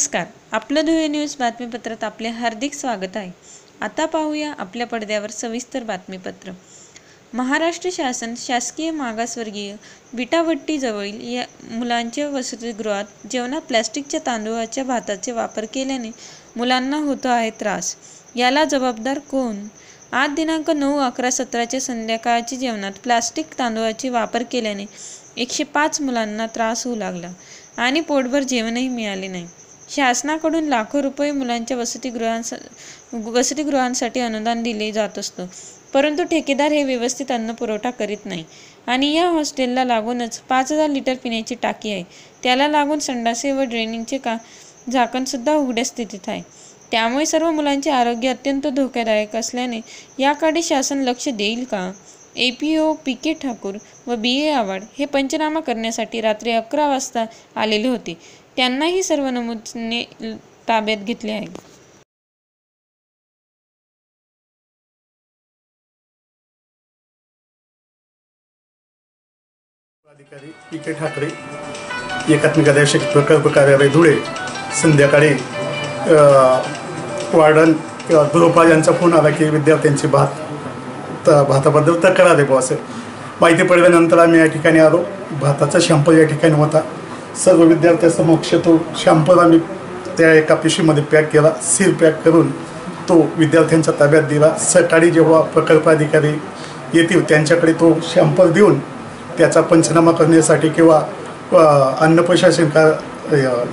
नमस्कार. आपलं धुळे न्यूज बातमीपत्रात आपले हार्दिक स्वागत आहे. आता पाहूया आपल्या पडद्यावर सविस्तर बातमीपत्र. महाराष्ट्र शासन शासकीय मागासवर्गीय विटावट्टीजवळील या मुलांच्या वसतिगृहात जेवणात प्लॅस्टिकच्या तांदूळाच्या भाताचे वापर केल्याने मुलांना होतो आहे त्रास. याला जबाबदार कोण? आज दिनांक नऊ अकरा सतराच्या संध्याकाळच्या जेवणात प्लास्टिक तांदूळाचे वापर केल्याने एकशे पाच मुलांना त्रास होऊ लागला आणि पोटभर जेवणही मिळाले नाही. शासनाकडून लाखो रुपये मुलांच्या वसतिगृहांस वसतिगृहांसाठी अनुदान दिले जात असतो. परंतु ठेकेदार हे व्यवस्थित अन्न पुरवठा करीत नाही. आणि या हॉस्टेलला लागूनच पाच हजार लिटर पिण्याची टाकी आहे. त्याला लागून संडासे व ड्रेनिंगचे का झाकणसुद्धा उघड्या स्थितीत आहे. त्यामुळे सर्व मुलांचे आरोग्य अत्यंत धोकादायक असल्याने याकडे शासन लक्ष देईल का? A P O P K Thakur व बी ए आवाड हे पंचनामा करण्यासाठी रात्री अकरा वाजता आलेले होते. त्यांनाही सर्व नमुने ताब्यात घेतले आहे अधिकारी पी के ठाकरे एकात्मिक आदर्शक प्रकल्प कार्यालय धुळे संध्याकाळी वार्डन किंवा गृहपाल यांचा फोन आला की विद्यार्थ्यांची भात त भाताबद्दल तक्रार आहे बुवा असं. माहिती पडल्यानंतर आम्ही या ठिकाणी आलो. भाताचा शॅम्पल या ठिकाणी होता. सर्व विद्यार्थ्यासमक्ष तो शॅम्पल आम्ही त्या एका पिशवीमध्ये पॅक केला सील पॅक करून तो विद्यार्थ्यांच्या ताब्यात दिला. सकाळी जेव्हा प्रकल्प अधिकारी येतील त्यांच्याकडे तो शॅम्पल देऊन त्याचा पंचनामा करण्यासाठी किंवा अन्न प्रशासन का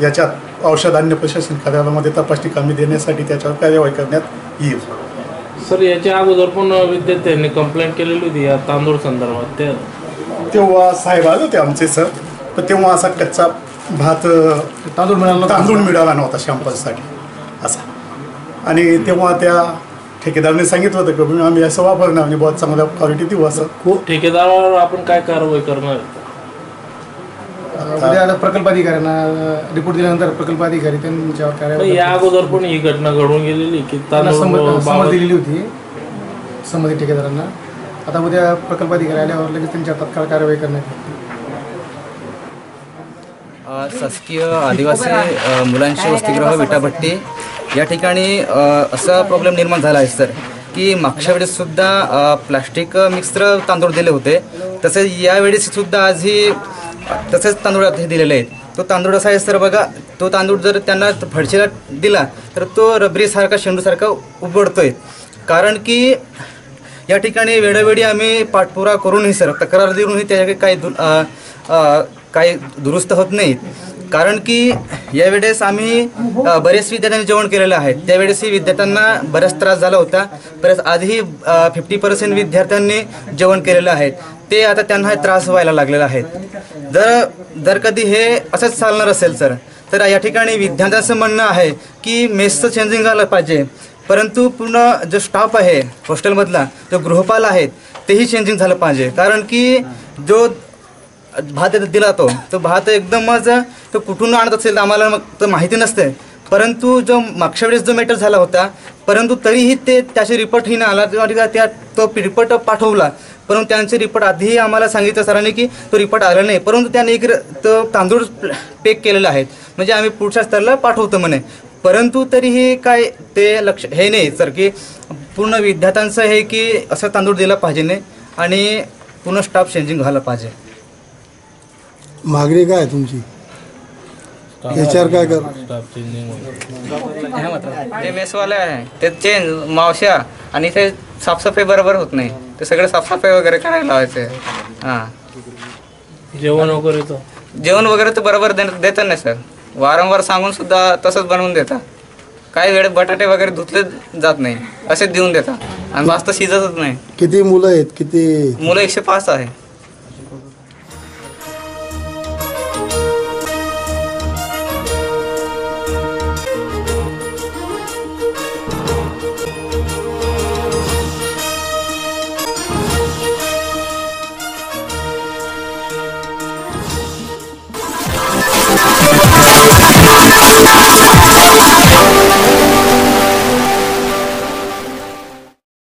याच्यात औषध अन्न प्रशासन कार्यालयामध्ये तपासणी कामे देण्यासाठी त्याच्यावर कार्यवाही करण्यात येईल. सर याच्या अगोदर पण विद्यार्थ्यांनी कंप्लेंट केलेली होती या तांदूळ संदर्भात. तेव्हा साहेब आले होते आमचे सर. पण तेव्हा असा कच्चा भात तांदूळ मिळाला तांदूळ मिळाला नव्हता शॅम्पलसाठी असा. आणि तेव्हा त्या ठेकेदाराने सांगितलं होतं की आम्ही असं वापरणार आणि बहुत चांगल्या क्वालिटी देऊ असं. ठेकेदारावर आपण काय कारवाई करणार? आता प्रकल्प अधिकाऱ्यांना रिपोर्ट दिल्यानंतर प्रकल्प अधिकारी त्यांच्यावर कार्यवाही या अगोदर पण ही घटना घडून गेलेली की त्यांना तांदूळ समज दिलेली होती संबंधित ठेकेदारांना. आता उद्या प्रकल्प अधिकारी आल्यावर लगेच त्यांच्यावर तत्काळ कारवाई करण्यात येईल. अ, शासकीय आदिवासी अ, मुलांची वसतिगृह विटाभट्टी या ठिकाणी असा प्रॉब्लेम निर्माण झाला आहे सर की मागच्या वेळेससुद्धा प्लास्टिक मिक्सर तांदूळ दिले होते. तसेच यावेळेस सुद्धा आजही तसेच तांदूळ हे दिलेले आहेत. तो तांदूळ असा आहे सर बघा तो तांदूळ जर त्यांना फडशीला दिला तर तो रबरीसारखा शेंडूसारखा उघडतोय कारण की या ठिकाणी वेळोवेळी आम्ही पाठपुरा करूनही सर तक्रार देऊनही त्या काही दु काही दुरुस्त होत नाहीत कारण की यावेळेस आम्ही बरेच विद्यार्थ्यांनी जेवण केलेलं आहे. त्यावेळेसही विद्यार्थ्यांना बराच त्रास झाला होता. बरेच आधीही फिफ्टी पर्सेंट विद्यार्थ्यांनी जेवण केलेलं आहे. ते आता त्यांना त्रास व्हायला लागलेला आहे. जर जर कधी हे असंच चालणार असेल सर तर या ठिकाणी विद्यार्थ्यांचं म्हणणं आहे की मेसचं चेंजिंग झालं पाहिजे. परंतु पूर्ण जो स्टाफ आहे हॉस्टेलमधला जो गृहपाल आहेत तेही चेंजिंग झालं पाहिजे. कारण की जो भात दिला तो. तो भात एकदमच तो कुठून आणत असेल तर आम्हाला मग तर माहिती नसते. परंतु जो मागच्या वेळेस जो मॅटर झाला होता परंतु तरीही ते त्याचे रिपोर्टही नाही आला तेव्हा त्या तो रिपोर्ट पाठवला. परंतु त्यांचे रिपोर्ट आधीही आम्हाला सांगितलं सरांनी की तो रिपोर्ट आला नाही. परंतु त्याने एक तो तांदूळ पेक केलेला आहे. म्हणजे आम्ही पुढच्या स्तराला पाठवतो म्हणे. परंतु तरीही काय ते लक्ष हे नाही सर की पूर्ण विद्यार्थ्यांचं हे की असं तांदूळ दिला पाहिजे नाही आणि पूर्ण स्टाफ चेंजिंग झालं पाहिजे. मागणी काय आहे तुमची? याच्यावर काय कर वगैरे. जे मेसवाले आहे. ते चेंज मावश्या. आणि ते साफसफाई बरोबर होत नाही. ते सगळे साफसफाई वगैरे करायला लावायचे. हां. जेवण वगैरेचं जेवण वगैरे तर बरोबर दे देतात नाही सर. वारंवार सांगून सुद्धा तसंच बनवून देतात. काही वेळेस बटाटे वगैरे धुतले जात नाही. असेच देऊन देतात. आणि वास्त शिजतच नाही. किती मुलं आहेत? किती मुलं एकशे पाच आहे.